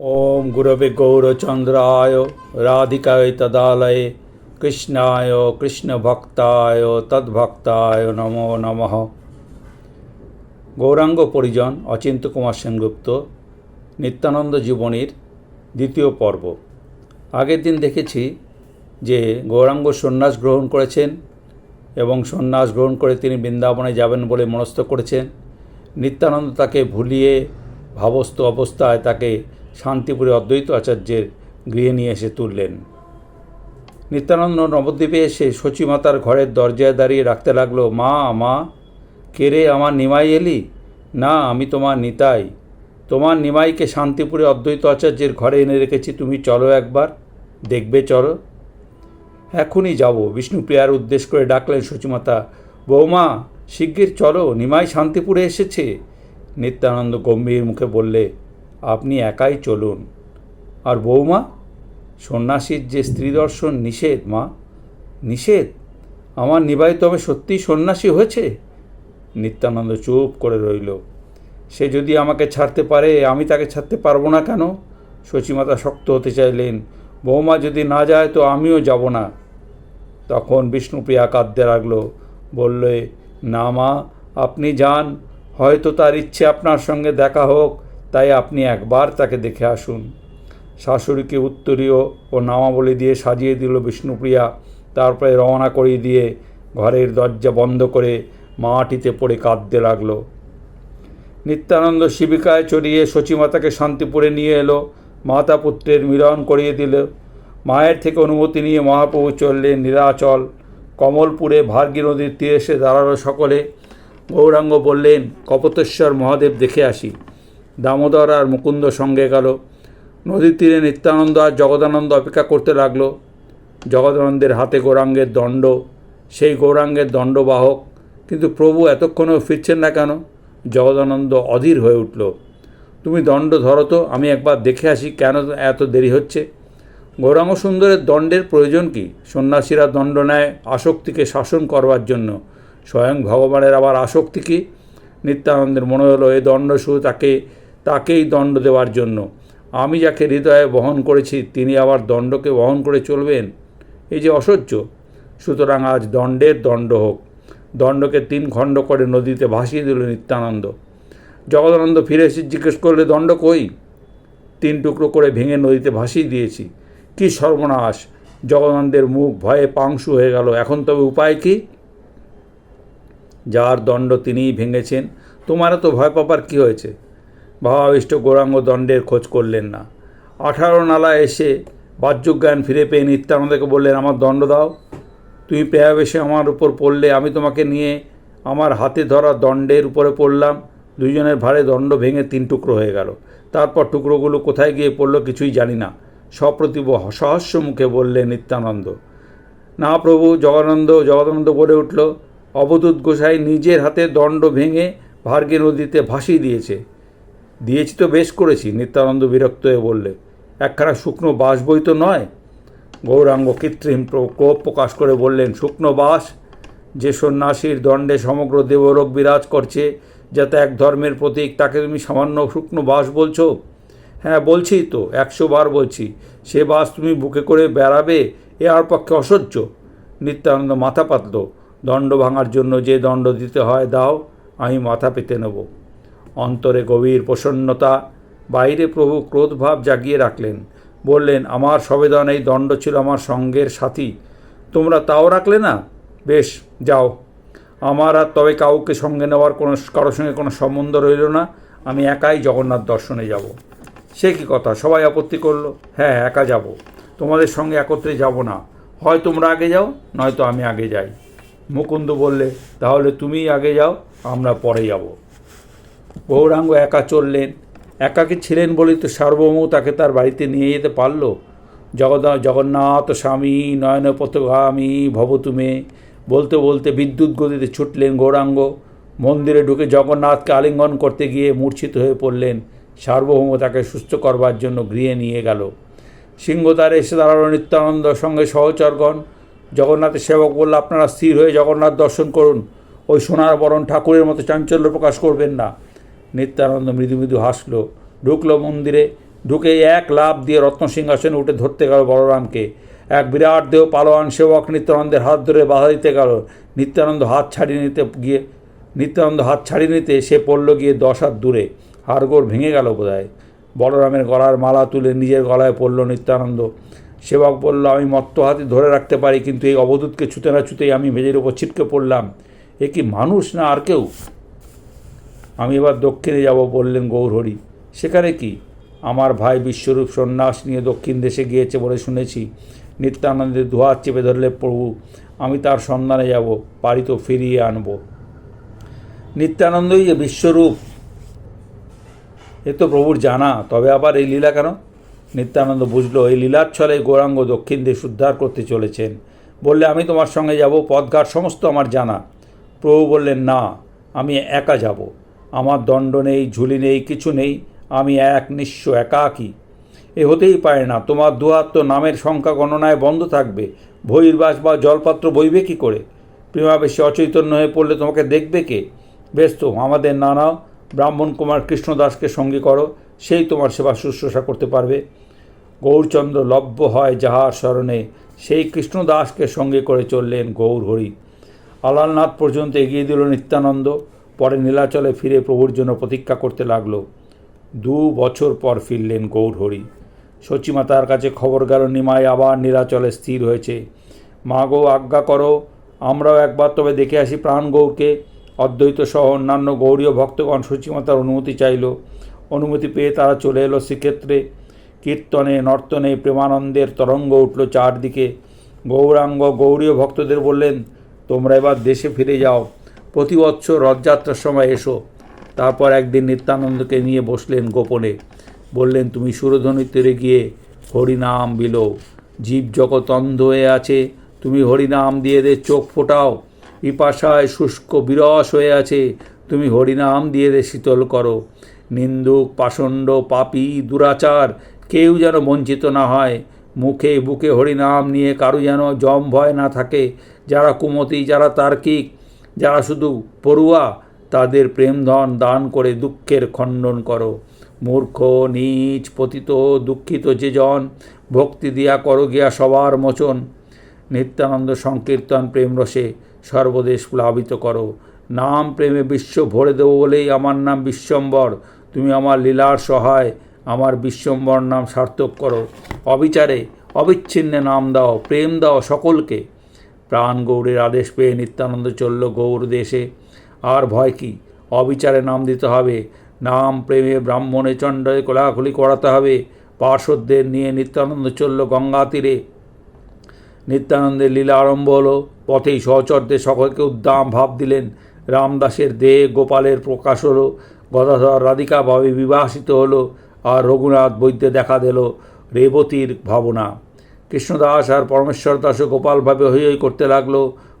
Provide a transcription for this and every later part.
ॐ गुरवे गौरचन्द्राय राधिकाय तदालये কৃষ্ণায় কৃষ্ণভক্তায় তদ্ভক্তায় নমো নমঃ গৌরাঙ্গ পরিজন অচিন্ত কুমার সেনগুপ্ত নিত্যানন্দ জীবনীর দ্বিতীয় পর্ব আগের দিন দেখেছি যে গৌরাঙ্গ সন্ন্যাস গ্রহণ করেছেন এবং সন্ন্যাস গ্রহণ করে তিনি বৃন্দাবনে যাবেন বলে মনস্থ করেছেন নিত্যানন্দ তাকে ভুলিয়ে ভাবস্থ অবস্থায় তাকে শান্তিপুরে অদ্বৈত আচার্যের গৃহে নিয়ে এসে তুললেন। নিত্যানন্দ নবদ্বীপে এসে সচিমাতার ঘরের দরজায় দাঁড়িয়ে রাখতে লাগল, মা মা, কে রে আমার নিমাই এলি? না, আমি তোমার নিতাই। তোমার নিমাইকে শান্তিপুরে অদ্বৈত আচার্যের ঘরে এনে রেখেছি, তুমি চলো একবার, দেখবে, চলো। এখনই যাব বিষ্ণুপ্রিয়ার উদ্দেশ করে ডাকলেন সচিমাতা বৌমা, শিগগির চলো, নিমাই শান্তিপুরে এসেছে? নিত্যানন্দ গম্ভীর মুখে বললে আপনি একাই চলুন। আর বৌমা, সন্ন্যাসীর যে স্ত্রী দর্শন নিষেধ, মা। নিষেধ? আমার নিবাই তবে সত্যিই সন্ন্যাসী হয়েছে? নিত্যানন্দ চুপ করে রইল। সে যদি আমাকে ছাড়তে পারে, আমি তাকে ছাড়তে পারব না কেন? সচিমাতা শক্ত হতে চাইলেন, বৌমা যদি না যায় তো আমিও যাব না। তখন বিষ্ণুপ্রিয়া কাঁদতে লাগল, বললে, না মা, আপনি যান, হয়তো তার ইচ্ছে আপনার সঙ্গে দেখা হোক। তাই আপনি একবার তাকে দেখে আসুন। শাশুড়িকে উত্তরীয় ও নামাবলী দিয়ে সাজিয়ে দিল বিষ্ণুপ্রিয়া। তারপরে রওনা করিয়ে দিয়ে ঘরের দরজা বন্ধ করে মাটিতে পড়ে কাঁদতে লাগল। নিত্যানন্দ শিবিকায় চড়িয়ে সচিমাতাকে শান্তিপুরে নিয়ে এলো। মাতা পুত্রের মিলন করিয়ে দিল। মায়ের থেকে অনুমতি নিয়ে মহাপ্রভু চললেন নীলাচল। কমলপুরে ভার্গী নদীর তীরে এসে দাঁড়াল সকলে। গৌরাঙ্গ বললেন, কপতেশ্বর মহাদেব দেখে আসি। দামোদর আর মুকুন্দ সঙ্গে গেল। নদীর তীরে নিত্যানন্দ আর জগদানন্দ অপেক্ষা করতে লাগল। জগদানন্দের হাতে গৌরাঙ্গের দণ্ড, সেই গৌরাঙ্গের দণ্ডবাহক। কিন্তু প্রভু এতক্ষণেও ফিরছেন না কেন? জগদানন্দ অধীর হয়ে উঠল। তুমি দণ্ড ধরো তো, আমি একবার দেখে আসি কেন এত দেরি হচ্ছে? গৌরাঙ্গ সুন্দরের দণ্ডের প্রয়োজন কি? সন্ন্যাসীরা দণ্ড নেয় আসক্তিকে শাসন করবার জন্য। স্বয়ং ভগবানের আবার আসক্তি কি? নিত্যানন্দের মনে হলো এই দণ্ড শুধু তাকে তাকেই দণ্ড দেওয়ার জন্য। আমি যাকে হৃদয়ে বহন করেছি, তিনি আবার দণ্ডকে বহন করে চলবেন? এই যে অসহ্য। সুতরাং আজ দণ্ডের দণ্ড হোক। দণ্ডকে তিন খণ্ড করে নদীতে ভাসিয়ে দিল নিত্যানন্দ। জগদানন্দ ফিরে এসে জিজ্ঞেস করলে, দণ্ড কই? তিন টুকরো করে ভেঙে নদীতে ভাসিয়ে দিয়েছি। কি সর্বনাশ! জগদানন্দের মুখ ভয়ে পাংশু হয়ে গেল। এখন তবে উপায় কি? যার দণ্ড তিনিই ভেঙেছেন তোমার তো ভয় পাবার কি হয়েছে? ভাবাবিষ্ট গৌরাঙ্গ দণ্ডের খোঁজ করলেন না। আঠারো নালা এসে বাহ্যজ্ঞান ফিরে পেয়ে নিত্যানন্দকে বললেন, আমার দণ্ড দাও। তুমি পেয়াবেশে আমার উপর পড়লে, আমি তোমাকে নিয়ে আমার হাতে ধরা দণ্ডের উপরে পড়লাম। দুজনের ভারে দণ্ড ভেঙে তিন টুকরো হয়ে গেল। তারপর টুকরোগুলো কোথায় গিয়ে পড়ল কিছুই জানি না। সপ্রতিভ সহস্য মুখে বললে নিত্যানন্দ, না প্রভু জগদানন্দ জগদানন্দ বলে উঠল, অবধূত গোসাই নিজের হাতে দণ্ড ভেঙে ভার্গে নদীতে ভাসিয়ে দিয়েছে। দিয়েছি তো বেশ করেছি, নিত্যানন্দ বিরক্ত হয়ে বললে, একখানা শুকনো বাস বই তো নয়? গৌরাঙ্গ কৃত্রিম ক্রোধ প্রকাশ করে বললেন, শুকনো বাস যে সন্ন্যাসীর দণ্ডে সমগ্র দেবলোক বিরাজ করছে, যাতে এক ধর্মের প্রতীক তাকে তুমি সামান্য শুকনো বাস বলছো? হ্যাঁ বলছি তো, একশো বার বলছি, সে বাস তুমি বুকে করে বেড়াবে, এ আর পক্ষে অসহ্য। নিত্যানন্দ মাথা পাতল, দণ্ড ভাঙার জন্য যে দণ্ড দিতে হয় দাও, আমি মাথা পেতে নেব। অন্তরে গভীর প্রসন্নতা, বাইরে প্রভু ক্রোধভাব জাগিয়ে রাখলেন। বললেন, আমার সবেদন, এই দণ্ড ছিল আমার সঙ্গের সাথী। তোমরা তাও রাখলে না? বেশ, যাও। আমার আর তবে কাউকে সঙ্গে নেওয়ার কোনো কারোর সঙ্গে কোনো সম্বন্ধ রইল না। আমি একাই জগন্নাথ দর্শনে যাব। সে কি কথা? সবাই আপত্তি করল? হ্যাঁ একা যাব। তোমাদের সঙ্গে একত্রে যাব না। হয় তোমরা আগে যাও, নয়তো আমি আগে যাই। মুকুন্দ বললে, তাহলে তুমি আগে যাও, আমরা পরে যাব। গৌরাঙ্গ একা চললেন। একাকে ছিলেন বলেই তো সার্বভৌম তাকে তার বাড়িতে নিয়ে যেতে পারল। জগদা, জগন্নাথ স্বামী নয়নপথগামী ভবতুমে বলতে বলতে বিদ্যুৎ গতিতে ছুটলেন গৌরাঙ্গ। মন্দিরে ঢুকে জগন্নাথকে আলিঙ্গন করতে গিয়ে মূর্ছিত হয়ে পড়লেন। সার্বভৌম তাকে সুস্থ করবার জন্য গৃহে নিয়ে গেল। সিংহদ্বারে এসে দাঁড়াল নিত্যানন্দ সঙ্গে সহচরগণ। জগন্নাথের সেবক বলল, আপনারা স্থির হয়ে জগন্নাথ দর্শন করুন। ওই সোনার বরণ ঠাকুরের মতো চাঞ্চল্য প্রকাশ করবেন না। নিত্যানন্দ মৃদু মৃদু হাসল, ঢুকলো মন্দিরে ঢুকে এক লাভ দিয়ে রত্ন রত্নসিংহাসনে উঠে ধরতে গেল বলরামকে। এক বিরাট দেহ পালোয়ান সেবক নিত্যানন্দের হাত ধরে বাধা দিতে গেল। নিত্যানন্দ হাত ছাড়িয়ে নিতে গিয়ে, নিত্যানন্দ হাত ছাড়িয়ে নিতে সে পড়ল গিয়ে দশ হাত দূরে। হাড়গোড় ভেঙে গেল বোধহয়। বলরামের গলার মালা তুলে নিজের গলায় পড়ল নিত্যানন্দ। সেবক বলল, আমি মত্ত হাতে ধরে রাখতে পারি, কিন্তু এই অবধূতকে ছুতে না ছুতেই আমি মেঝের উপর ছিটকে পড়লাম। এ কি মানুষ না আর কেউ? আমি এবার দক্ষিণে যাব বললেন গৌরহরি। সেখানে কি? আমার ভাই বিশ্বরূপ সন্ন্যাস নিয়ে দক্ষিণ দেশে গিয়েছে বলে শুনেছি। নিত্যানন্দের দুহাত চেপে ধরলে, প্রভু, আমি তার সন্ধানে যাব পারি তো ফিরিয়ে আনব। নিত্যানন্দই যে বিশ্বরূপ, এ তো প্রভুর জানা, তবে আবার এই লীলা কেন? নিত্যানন্দ বুঝলো, এই লীলার ছলে গৌরাঙ্গ দক্ষিণ দেশ উদ্ধার করতে চলেছেন। বললে, আমি তোমার সঙ্গে যাব, পথঘাট সমস্ত আমার জানা। প্রভু বললেন, না, আমি একা যাব। আমার দণ্ড নেই, ঝুলি নেই, কিছু নেই, আমি এক নিঃস্ব একাকী। এ হতেই পারে না, তোমার দুহাত তো নামের সংখ্যা গণনায় বন্ধ থাকবে। বহির্বাস বা জলপাত্র বইবে কি করে? প্রেমাবেশে অচৈতন্য হয়ে পড়লে তোমাকে দেখবে কে? বেশ তো, আমাদের নানা ব্রাহ্মণ কুমার কৃষ্ণদাসকে সঙ্গে করো, সেই তোমার সেবা শুশ্রূষা করতে পারবে। গৌরচন্দ্র লভ্য হয় যাহার স্মরণে, সেই কৃষ্ণদাসকে সঙ্গে করে চললেন গৌর হরি আলালনাথ পর্যন্ত এগিয়ে দিল নিত্যানন্দ। পরে নীলাচলে ফিরে প্রভুর জন্য প্রতীক্ষা করতে লাগল। দু বছর পর ফিরলেন গৌরহরি সচিমাতার কাছে খবর গেল, নিমাই আবার নীলাচলে স্থির হয়েছে। মা গো আজ্ঞা করো, আমরাও একবার তবে দেখে আসি প্রাণ গৌরকে। অদ্বৈত সহ অন্যান্য গৌরীয় ভক্তগণ সচিমাতার অনুমতি চাইল। অনুমতি পেয়ে তারা চলে এলো শ্রীক্ষেত্রে। কীর্তনে, নর্তনে, প্রেমানন্দের তরঙ্গ উঠল চারদিকে। গৌরাঙ্গ গৌরীয় ভক্তদের বললেন, তোমরা এবার দেশে ফিরে যাও। প্রতি বৎসর রথযাত্রার সময় এসো। তারপর একদিন নিত্যানন্দকে নিয়ে বসলেন গোপনে। বললেন, তুমি সুরধ্বনির তীরে গিয়ে হরিনাম বিলো। জীব জগৎ অন্ধ হয়ে আছে, তুমি হরিনাম দিয়ে দে চোখ ফোটাও। পিপাসায় শুষ্ক বিরস হয়ে আছে, তুমি হরিনাম দিয়ে দে শীতল করো। নিন্দুক, পাষণ্ড, পাপি, দুরাচার, কেউ যেন বঞ্চিত না হয়। মুখে বুকে হরিনাম নিয়ে কারও যেন জম ভয় না থাকে। যারা কুমতি, যারা তার্কিক যারা শুধু পড়ুয়া, তাদের প্রেমধন দান করে দুঃখের খণ্ডন করো। মূর্খ, নীচ, পতিত, দুঃখিত যে জন ভক্তি দিয়া করো গিয়া সবার মোচন। নিত্যানন্দ সংকীর্তন প্রেমরসে সর্বদেশ প্লাবিত করো। নাম প্রেমে বিশ্ব ভরে দেবো বলেই আমার নাম বিশ্বম্বর। তুমি আমার লীলার সহায়, আমার বিশ্বম্বর নাম সার্থক করো। অবিচারে, অবিচ্ছিন্নে নাম দাও, প্রেম দাও সকলকে। প্রাণ গৌরের আদেশ পেয়ে নিত্যানন্দ চলল গৌর দেশে। আর ভয় কি? অবিচারে নাম দিতে হবে। নাম, প্রেমে ব্রাহ্মণে চণ্ডে কোলাকুলি করাতে হবে। পার্শ্বদের নিয়ে নিত্যানন্দ চলল গঙ্গা তীরে। নিত্যানন্দের লীলা আরম্ভ হলো। পথেই সহচরদের সকলকে উদ্দাম ভাব দিলেন। রামদাসের দেহ গোপালের প্রকাশ হলো। গদাধর রাধিকা ভাবে বিবাসিত হলো। আর রঘুনাথ বৈদ্যে দেখা দিল রেবতীর ভাবনা। কৃষ্ণদাস আর পরমেশ্বর দাসও গোপালভাবে হই হই করতে লাগল।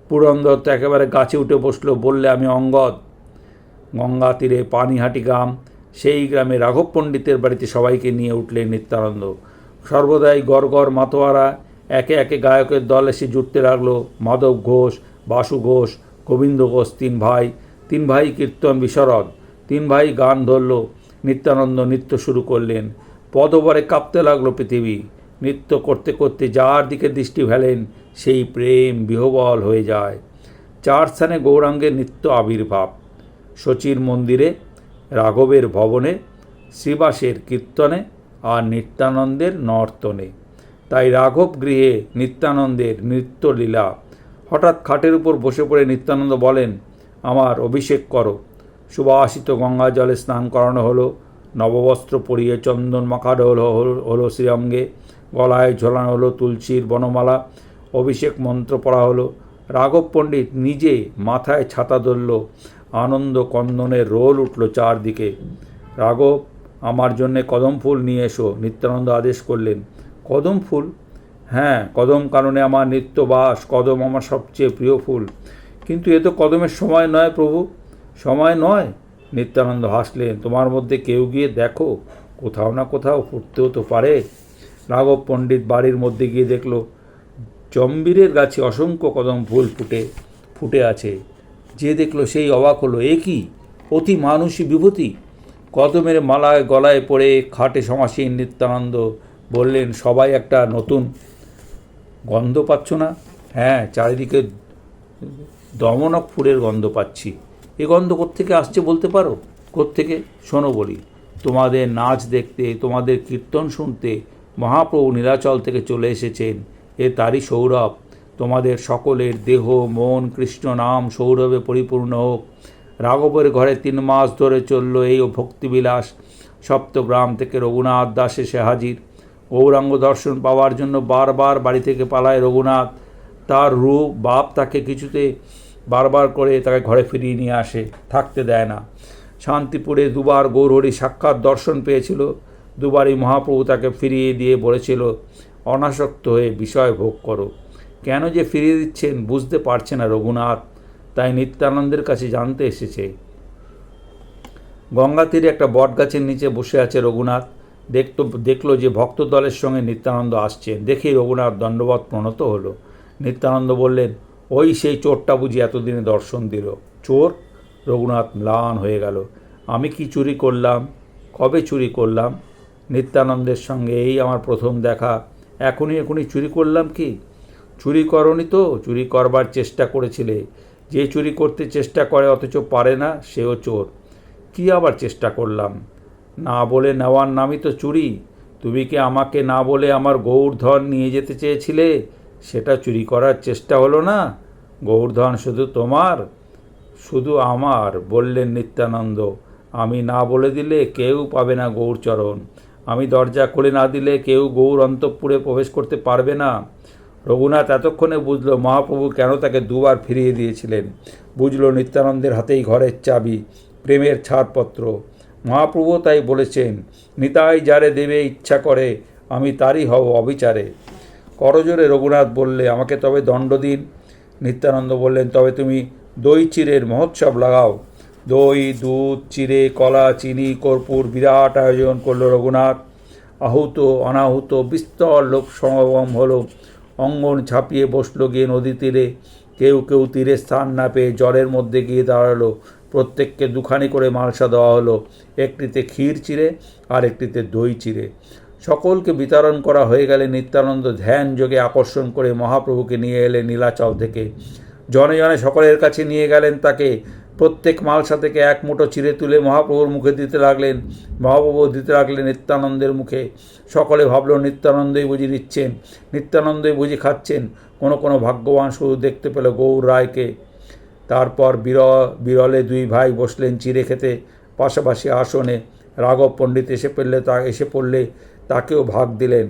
পুরন্দর তো একেবারে গাছে উঠে বসল, বললে, আমি অঙ্গদ। গঙ্গা তীরে পানিহাটি গ্রাম, সেই গ্রামে রাঘব পণ্ডিতের বাড়িতে সবাইকে নিয়ে উঠলেন নিত্যানন্দ। সর্বদাই গড় গড় মাতোয়ারা, একে একে গায়কের দল এসে জুটতে লাগল। মাধব ঘোষ, বাসু ঘোষ, গোবিন্দ ঘোষ, তিন ভাই তিন ভাই কীর্তন বিশরদ, তিন ভাই গান ধরল। নিত্যানন্দ নৃত্য শুরু করলেন। পদবরে কাঁপতে লাগল পৃথিবী। নৃত্য করতে করতে যার দিকে দৃষ্টি ফেলেন, সেই প্রেম বিহবল হয়ে যায়। চার স্থানে গৌরাঙ্গের নিত্য আবির্ভাব। শচীর মন্দিরে, রাঘবের ভবনে, শ্রীবাসের কীর্তনে আর নিত্যানন্দের নর্তনে। তাই রাঘব গৃহে নিত্যানন্দের নৃত্যলীলা। হঠাৎ খাটের উপর বসে পড়ে নিত্যানন্দ বলেন, আমার অভিষেক করো। সুবাসিত গঙ্গা জলে স্নান করানো হলো। নববস্ত্র পরিয়ে চন্দন মাখানো হলো হলো শ্রীঅঙ্গে গলায় ঝোলানো হলো তুলসীর বনমালা, অভিষেক মন্ত্র পড়া হলো। রাঘব পণ্ডিত নিজে মাথায় ছাতা ধরল, আনন্দ কন্দনের রোল উঠল চারদিকে। রাঘব, আমার জন্যে কদম ফুল নিয়ে এসো, নিত্যানন্দ আদেশ করলেন। কদম ফুল? হ্যাঁ কদম কারণে আমার নিত্যবাস, কদম আমার সবচেয়ে প্রিয় ফুল। কিন্তু এ তো কদমের সময় নয় প্রভু। সময় নয়? নিত্যানন্দ হাসলেন, তোমার মধ্যে কেউ গিয়ে দেখো, কোথাও না কোথাও ফুটতেও তো পারে। রাঘব পণ্ডিত বাড়ির মধ্যে গিয়ে দেখল জম্বীরের গাছে অসংখ্য কদম ফুল ফুটে ফুটে আছে। যে দেখল সেই অবাক হলো, এ কি? অতি মানুষই বিভূতি? কদমের মালায় গলায় পড়ে খাটে সমাসীন নিত্যানন্দ বললেন, সবাই একটা নতুন গন্ধ পাচ্ছ না? হ্যাঁ চারিদিকে দমনক ফুলের গন্ধ পাচ্ছি। এ গন্ধ কোত্থেকে আসছে বলতে পারো? কোত্থেকে? শোনো বলি, তোমাদের নাচ দেখতে, তোমাদের কীর্তন শুনতে মহাপ্রভু নীলাচল থেকে চলে এসেছেন। এ তারই সৌরভ। তোমাদের সকলের দেহ, মন, কৃষ্ণ নাম সৌরভে পরিপূর্ণ হোক। রাঘবের ঘরে তিন মাস ধরে চলল এই ও ভক্তিবিলাস। সপ্তগ্রাম থেকে রঘুনাথ দাস এসে হাজির। গৌরাঙ্গ দর্শন পাওয়ার জন্য বারবার বাড়ি থেকে পালায় রঘুনাথ। তার রূপ, বাপ তাকে কিছুতে বারবার করে তাকে ঘরে ফিরিয়ে নিয়ে আসে, থাকতে দেয় না। শান্তিপুরে দুবার গৌরহরি সাক্ষাৎ দর্শন পেয়েছিল। দুবারই মহাপ্রভু তাকে ফিরিয়ে দিয়ে বলেছিল, অনাসক্ত হয়ে বিষয় ভোগ করো। কেন যে ফিরিয়ে দিচ্ছেন বুঝতে পারছে না রঘুনাথ, তাই নিত্যানন্দের কাছে জানতে এসেছে। গঙ্গা তীরে একটা বটগাছের নিচে বসে আছে রঘুনাথ। দেখতো, দেখল যে ভক্ত দলের সঙ্গে নিত্যানন্দ আসছেন। দেখেই রঘুনাথ দণ্ডবত প্রণত হলো। নিত্যানন্দ বললেন, ওই সেই চোরটা বুঝি এতদিনে দর্শন দিল। চোর? রঘুনাথ ম্লান হয়ে গেল। আমি কি চুরি করলাম? কবে চুরি করলাম? নিত্যানন্দের সঙ্গে এই আমার প্রথম দেখা। এখনই এখনই চুরি করলাম কি? চুরি করনি তো, চুরি করবার চেষ্টা করেছিলে। যে চুরি করতে চেষ্টা করে অথচ পারে না, সেও চোর। কি আবার চেষ্টা করলাম? না বলে নেওয়ার নামই তো চুরি। তুমি কি আমাকে না বলে আমার গৌরধন নিয়ে যেতে চেয়েছিলে? সেটা চুরি করার চেষ্টা হলো না। গৌরধন শুধু তোমার, শুধু আমার, বললেন নিত্যানন্দ। আমি না বলে দিলে কেউ পাবে না গৌরচরণ। আমি দরজা খুলে না দিলে কেউ গৌর অন্তঃপুরে প্রবেশ করতে পারবে না। রঘুনাথ এতক্ষণে বুঝলো, মহাপ্রভু কেন তাকে দুবার ফিরিয়ে দিয়েছিলেন? বুঝলো নিত্যানন্দের হাতেই ঘরের চাবি, প্রেমের ছাড়পত্র। মহাপ্রভু তাই বলেছেন, নিতাই যারে দেবে ইচ্ছা করে, আমি তারই হব অবিচারে। করজোরে রঘুনাথ বললে, আমাকে তবে দণ্ড দিন। নিত্যানন্দ বললেন, তবে তুমি দই চিরের মহোৎসব লাগাও। দই, দুধ, চিড়ে, কলা, চিনি, কর্পূর বিরাট আয়োজন করল রঘুনাথ। আহুত, অনাহুত, বিস্তর লোক সমাগম হলো। অঙ্গন ছাপিয়ে বসল গিয়ে নদী তীরে। কেউ কেউ তীরে স্থান না পেয়ে জলের মধ্যে গিয়ে দাঁড়াল। প্রত্যেককে দুখানি করে মালসা দেওয়া হলো। একটিতে ক্ষীর চিড়ে আর একটিতে দই চিড়ে। সকলকে বিতরণ করা হয়ে গেলে নিত্যানন্দ ধ্যান যোগে আকর্ষণ করে মহাপ্রভুকে নিয়ে এলেন নীলাচল থেকে। জনে জনে সকলের কাছে নিয়ে গেলেন তাকে। প্রত্যেক মালসা থেকে এক মুঠো চিড়ে তুলে মহাপ্রভুর মুখে দিতে লাগলেন, মহাপ্রভু দিতে লাগলেন নিত্যানন্দের মুখে। সকলে ভাবল, নিত্যানন্দই বুঝি দিচ্ছেন, নিত্যানন্দই বুঝি খাচ্ছেন। কোনো কোনো ভাগ্যবান শুধু দেখতে পেল গৌর রায়কে। তারপর বির বিরলে দুই ভাই বসলেন চিড়ে খেতে। পাশাপাশি আসনে রাঘব পণ্ডিত এসে পড়লে তা, এসে পড়লে তাকেও ভাগ দিলেন।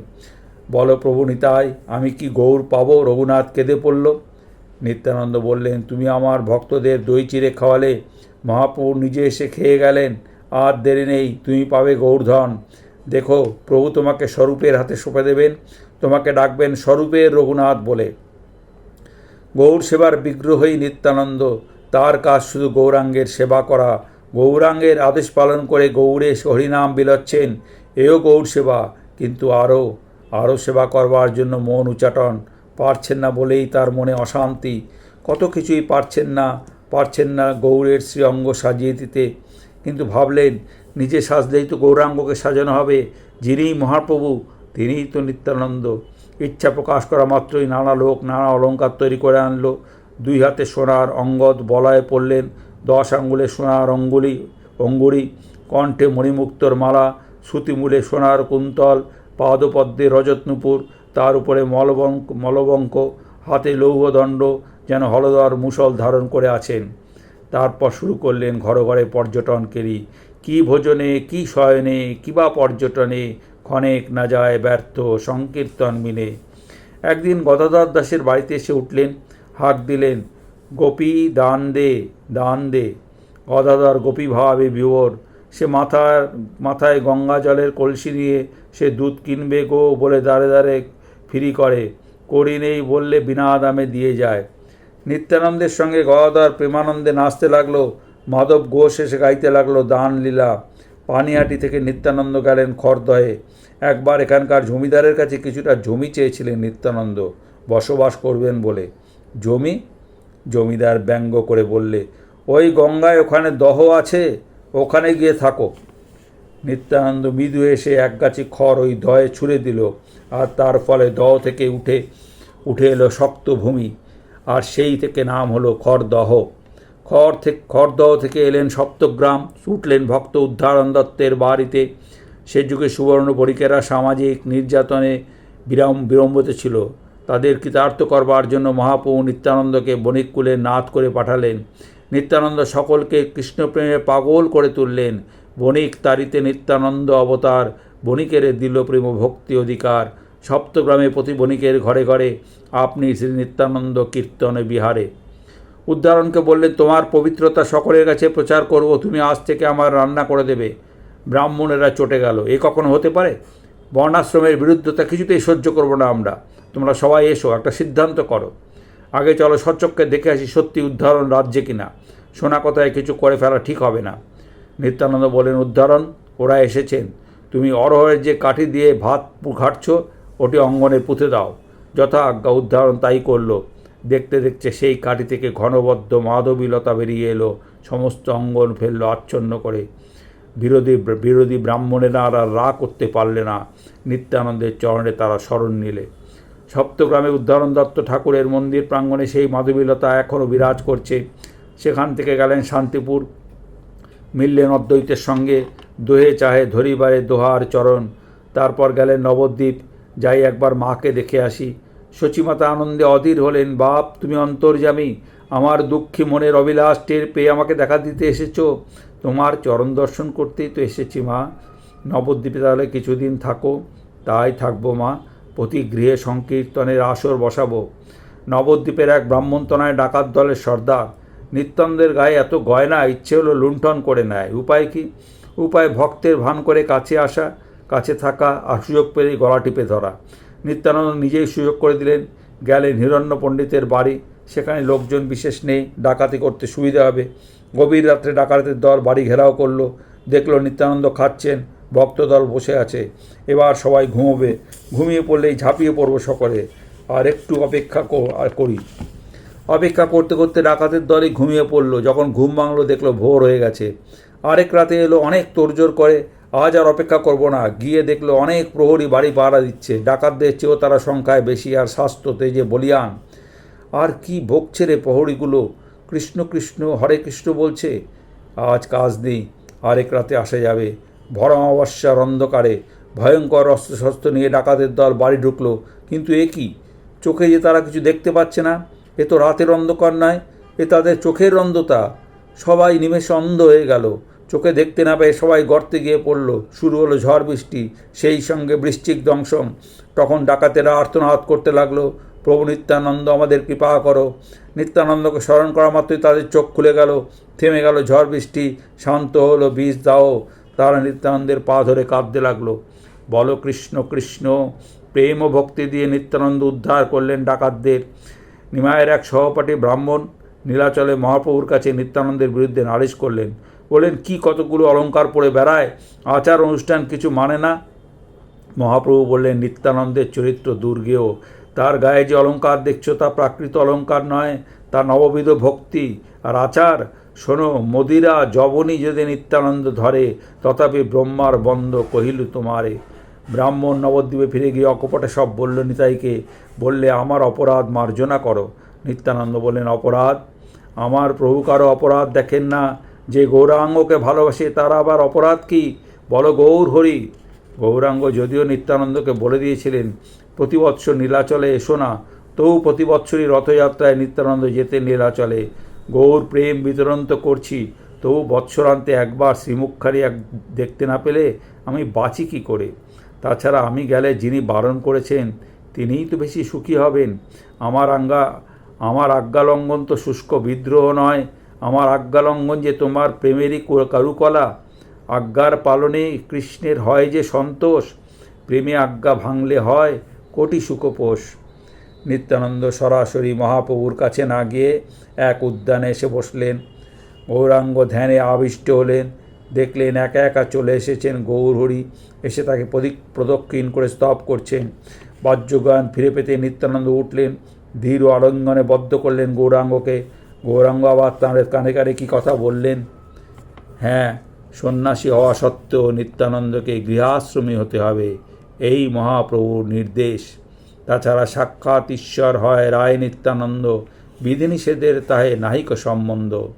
বলো প্রভু নিতাই, আমি কি গৌর পাবো? রঘুনাথ কেঁদে পড়ল। নিত্যানন্দ বললেন, তুমি আমার ভক্তদের দই চিড়ে খাওয়ালে, মহাপ্রভু নিজে এসে খেয়ে গেলেন, আর দেরি নেই, তুমি পাবে গৌরধন। দেখো, প্রভু তোমাকে স্বরূপের হাতে সঁপে দেবেন, তোমাকে ডাকবেন স্বরূপের রঘুনাথ বলে। গৌর সেবার বিগ্রহই নিত্যানন্দ, তার কাজ শুধু গৌরাঙ্গের সেবা করা। গৌরাঙ্গের আদেশ পালন করে গৌরে হরিনাম বিলাচ্ছেন, এও গৌর সেবা, কিন্তু আরও আরও সেবা করবার জন্য মন উচাটন। পারছেন না বলেই তার মনে অশান্তি। কত কিছুই পারছেন না পারছেন না গৌরের শ্রী অঙ্গ সাজিয়ে দিতে। কিন্তু ভাবলেন, নিজে সাজলেই তো গৌরাঙ্গকে সাজানো হবে। যিনিই মহাপ্রভু, তিনিই তো নিত্যানন্দ। ইচ্ছা প্রকাশ করা মাত্রই নানা লোক, নানা অলঙ্কার তৈরি করে আনলো। দুই হাতে সোনার অঙ্গদ বলায় পড়লেন, দশ আঙ্গুলে সোনার অঙ্গুলি, অঙ্গুরি, কণ্ঠে মণিমুক্তর মালা শ্রুতিমূলে সোনার কুন্তল, পাদপদ্মে রজতনুপুর তার উপরে মলবঙ্ক মলবঙ্ক, হাতে লৌহদণ্ড যেন হলদর মুসল ধারণ করে আছেন। তারপর শুরু করলেন ঘরে ঘরে পর্যটনকেরই কি ভোজনে, কি শয়নে কিবা পর্যটনে ক্ষণেক না যায় ব্যর্থ সংকীর্তন মিলে একদিন গদাধর দাসের বাড়িতে এসে উঠলেন হাক দিলেন, গোপী, দান দে দান দে। গদাধর গোপী ভাবে বিভোর, সে মাথার, মাথায় গঙ্গা জলের কলসি নিয়ে সে দুধ কিনবে গো বলে দাঁড়ে দাঁড়ে ফিরি করে, করি নেই বললে বিনা দামে দিয়ে যায়। নিত্যানন্দের সঙ্গে গদাধর প্রেমানন্দে নাচতে লাগল, মাধব ঘোষ এসে গাইতে লাগল দান লীলা। পানিহাটি থেকে নিত্যানন্দ গেলেন খড়দহে একবার এখানকার জমিদারের কাছে কিছুটা জমি চেয়েছিলেন নিত্যানন্দ, বসবাস করবেন বলে। জমি? জমিদার ব্যঙ্গ করে বললে, ওই গঙ্গায় ওখানে দহ আছে, ওখানে গিয়ে থাকো। নিত্যানন্দ মৃদু এসে এক গাছি খড় ওই দয়ে ছুঁড়ে দিল। আর তার ফলে দহ থেকে উঠে উঠে এলো শক্ত ভূমি। আর সেই থেকে নাম হলো খড়দহ। খড় থেকে, খড়দহ থেকে এলেন সপ্তগ্রাম, উঠলেন ভক্ত উদ্ধারণ দত্তের বাড়িতে। সে যুগে সুবর্ণ বণিকেরা সামাজিক নির্যাতনে বিরাম, বিড়ম্বিত ছিল। তাদের কৃতার্থ করবার জন্য মহাপ্রভু নিত্যানন্দকে বণিককুলে নাথ করে পাঠালেন। নিত্যানন্দ সকলকে কৃষ্ণপ্রেমে পাগল করে তুললেন। বণিক তারিতে নিত্যানন্দ অবতার বণিকের দিল প্রেম ভক্তি অধিকার। সপ্তগ্রামে প্রতি বণিকের ঘরে ঘরে আপনি শ্রী নিত্যানন্দ কীর্তনে বিহারে। উদ্ধারণকে বললেন, তোমার পবিত্রতা সকলের কাছে প্রচার করব, তুমি আজ থেকে আমার রান্না করে দেবে। ব্রাহ্মণেরা চটে গেল। এ কখনো হতে পারে? বর্ণাশ্রমের বিরুদ্ধতা কিছুতেই সহ্য করব না আমরা। তোমরা সবাই এসো, একটা সিদ্ধান্ত করো। আগে চলো সচক্ষে দেখে আসি সত্যি উদ্ধারণ রাজ্যে কিনা। শোনা কথায় কিছু করে ফেলা ঠিক হবে না। নিত্যানন্দ বলেন উদ্ধারণ ওরা এসেছেন। তুমি অরহরের যে কাঠি দিয়ে ভাত ঘাটছ ওটি অঙ্গনে পুঁতে দাও। যথা আজ্ঞা উদ্ধারণ তাই করল। দেখতে দেখতে সেই কাঠি থেকে ঘনবদ্ধ মাধবীলতা বেরিয়ে এলো, সমস্ত অঙ্গন ফেলল আচ্ছন্ন করে। বিরোধী বিরোধী ব্রাহ্মণেরা আর রা করতে পারলে না। নিত্যানন্দের চরণে তারা স্মরণ নিলে। সপ্তগ্রামে উদ্ধারণ দত্ত ঠাকুরের মন্দির প্রাঙ্গণে সেই মাধবীলতা এখনও বিরাজ করছে। সেখান থেকে গেলেন শান্তিপুর। মিললেন অদ্বৈতের সঙ্গে। দোহে চাহে ধরিবারে দোহার চরণ। তারপর গেলেন নবদ্বীপ, যাই একবার মাকে দেখে আসি। সচিমাতা আনন্দে অধীর হলেন, বাপ, তুমি অন্তর্যামী। আমার দুঃখী মনের অবিলাস টের পেয়ে আমাকে দেখা দিতে এসেছ। তোমার চরণ দর্শন করতেই তো এসেছি মা। নবদ্বীপে তাহলে কিছুদিন থাকো। তাই থাকব মা। প্রতি গৃহে সংকীর্তনের আসর বসাবো। নবদ্বীপের এক ব্রাহ্মণতনায় ডাকাত দলের সর্দার। নিত্যানন্দের গায়ে এত গয়না, ইচ্ছে হলো লুণ্ঠন করে নেয়। উপায় কি? উপায় ভক্তের ভান করে কাছে আসা, কাছে থাকা আর সুযোগ পেলে গলা টিপে ধরা। নিত্যানন্দ নিজেই সুযোগ করে দিলেন, গেলেন হিরণ্য পণ্ডিতের বাড়ি। সেখানে লোকজন বিশেষ নেই, ডাকাতি করতে সুবিধা হবে। গভীর রাত্রে ডাকাতের দল বাড়ি ঘেরাও করল, দেখল নিত্যানন্দ খাচ্ছেন, ভক্তদল বসে আছে। এবার সবাই ঘুমোবে। ঘুমিয়ে পড়লেই ঝাঁপিয়ে পড়ব সকলে। আর একটু অপেক্ষা আর করি। অপেক্ষা করতে করতে ডাকাতের দলই ঘুমিয়ে পড়ল। যখন ঘুম ভাঙলো, দেখল ভোর হয়ে গেছে। আরেক রাতে এলো, অনেক তোড়জোড় করে। আজ আর অপেক্ষা করব না। গিয়ে দেখল অনেক প্রহরী বাড়ি পাহারা দিচ্ছে। ডাকাতদের চেয়েও তারা সংখ্যায় বেশি আর স্বাস্থ্য তেজে বলিয়ান। আর কি বকছে রে প্রহরীগুলো? কৃষ্ণ কৃষ্ণ, হরে কৃষ্ণ বলছে। আজ কাজ নেই, আরেক রাতে আসা যাবে। ভরম অমাবস্যার অন্ধকারে ভয়ঙ্কর অস্ত্রশস্ত্র নিয়ে ডাকাতের দল বাড়ি ঢুকলো। কিন্তু এ কি? চোখে যে তারা কিছু দেখতে পাচ্ছে না? এ তো রাতের অন্ধকার নয়, এ তাদের চোখের অন্ধতা। সবাই নিমেষে অন্ধ হয়ে গেল। চোখে দেখতে না পেয়ে সবাই গর্তে গিয়ে পড়ল। শুরু হলো ঝড় বৃষ্টি, সেই সঙ্গে বৃশ্চিক দংশন। তখন ডাকাতেরা আর্তনাদ করতে লাগল, প্রভু নিত্যানন্দ, আমাদের কৃপা করো। নিত্যানন্দকে স্মরণ করা মাত্রই তাদের চোখ খুলে গেল, থেমে গেল ঝড় বৃষ্টি, শান্ত হলো, বীজ দাও। তারা নিত্যানন্দের পা ধরে কাঁদতে লাগল। বলো কৃষ্ণ কৃষ্ণ। প্রেম ও ভক্তি দিয়ে নিত্যানন্দ উদ্ধার করলেন ডাকাতদের। নিমায়ের এক সহপাঠী ব্রাহ্মণ নীলাচলে মহাপ্রভুর কাছে নিত্যানন্দের বিরুদ্ধে নালিশ করলেন বললেন কি কতগুলো অলংকার পরে বেড়ায়? আচার অনুষ্ঠান কিছু মানে না? মহাপ্রভু বললেন, নিত্যানন্দের চরিত্র দুর্গেয়। তার গায়ে যে অলংকার দেখছ তা প্রাকৃত অলংকার নয়, তা নববিধ ভক্তি আর আচার। শোনো, মদিরা জবনী যদি নিত্যানন্দ ধরে, তথাপি ব্রহ্মার বন্ধ কহিল তোমারে। ব্রাহ্মণ নবদ্বীপে ফিরে গিয়ে অকপটে সব বলল নিতাইকে, বললে আমার অপরাধ মার্জনা করো। নিত্যানন্দ বললেন, অপরাধ? আমার প্রভু কারও অপরাধ দেখেন না। যে গৌরাঙ্গকে ভালোবাসে, তার আবার অপরাধ কি? বলো গৌর হরি। গৌরাঙ্গ যদিও নিত্যানন্দকে বলে দিয়েছিলেন, প্রতি বৎসর নীলাচলে এসো না, তবু প্রতি বৎসরই রথযাত্রায় নিত্যানন্দ যেতে নীলাচলে। গৌর প্রেম বিতরণ তো করছি, তবু বৎসরান্তে একবার শ্রীমুখখারি এক দেখতে না পেলে আমি বাঁচি কী করে? তাছাড়া আমি গেলে যিনি বারণ করেছেন, তিনিই তো বেশি সুখী হবেন। আমার আঙ্গা আমার আজ্ঞালঙ্ঘন তো শুষ্ক বিদ্রোহ নয় আমার আজ্ঞালঙ্ঘন যে তোমার প্রেমেরই কারুকলা। আজ্ঞার পালনে কৃষ্ণের হয় যে সন্তোষ, প্রেমে আজ্ঞা ভাঙলে হয় কোটি সুখোপোষ। নিত্যানন্দ সরাসরি মহাপ্রভুর কাছে না গিয়ে এক উদ্যানে এসে বসলেন। গৌরাঙ্গ ধ্যানে আবিষ্ট হলেন। দেখলেন একা একা চলে এসেছেন গৌরহরি। এসে তাকে প্রদিক প্রদক্ষিণ করে স্তব করছেন। বাহ্যগান ফিরে পেতে নিত্যানন্দ উঠলেন। ধীর ও আলিঙ্গনে বদ্ধ করলেন গৌরাঙ্গকে। গৌরাঙ্গ আবার তাঁর কানে কানে কী কথা বললেন? হ্যাঁ সন্ন্যাসী হওয়া সত্ত্বেও নিত্যানন্দকে গৃহাশ্রমী হতে হবে। এই মহাপ্রভুর নির্দেশ। তাছাড়া সাক্ষাৎ ঈশ্বর হয় রায় নিত্যানন্দ। বিধিনিষেধের তাহে নাহিক সম্বন্ধ।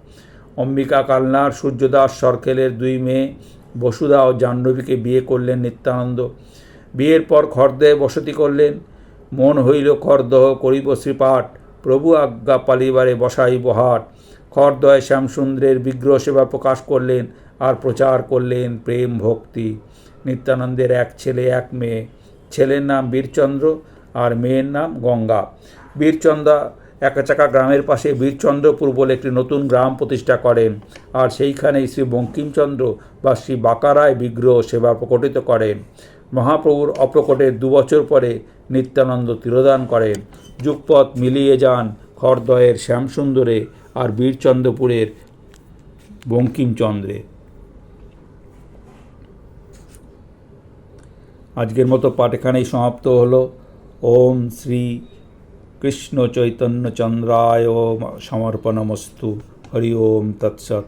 অম্বিকা কালনার সূর্যদাস সরকেলের দুই মেয়ে বসুধা ও জাহ্নবীকে বিয়ে করলেন নিত্যানন্দ। বিয়ের পর খর্দে বসতি করলেন। মন হইল খর্দহ করিব শ্রীপাঠ। প্রভু আজ্ঞা পালিবারে বসাই বহাট খর্দয় শ্যামসুন্দরের বিগ্রহ সেবা প্রকাশ করলেন, আর প্রচার করলেন প্রেম ভক্তি। নিত্যানন্দের এক ছেলে, এক মেয়ে। ছেলের নাম বীরচন্দ্র, আর মেয়ের নাম গঙ্গা। বীরচন্দ্রা একাচাকা গ্রামের পাশে বীরচন্দ্রপুর বলে একটি নতুন গ্রাম প্রতিষ্ঠা করেন, আর সেইখানেই শ্রী বঙ্কিমচন্দ্র বা শ্রী বাকারায় বিগ্রহ সেবা প্রকটিত করেন। মহাপ্রভুর অপ্রকটের দুবছর পরে নিত্যানন্দ তিরোদান করেন যুগপথ মিলিয়ে যান খরদয়ের শ্যামসুন্দরে আর বীরচন্দ্রপুরের বঙ্কিমচন্দ্রে। আজকের মতো পাঠ এখানেই সমাপ্ত হলো। ওম শ্রী কৃষ্ণ চৈতন্য চন্দ্রায় সমর্পণমস্তু। হরি ওম তৎসৎ।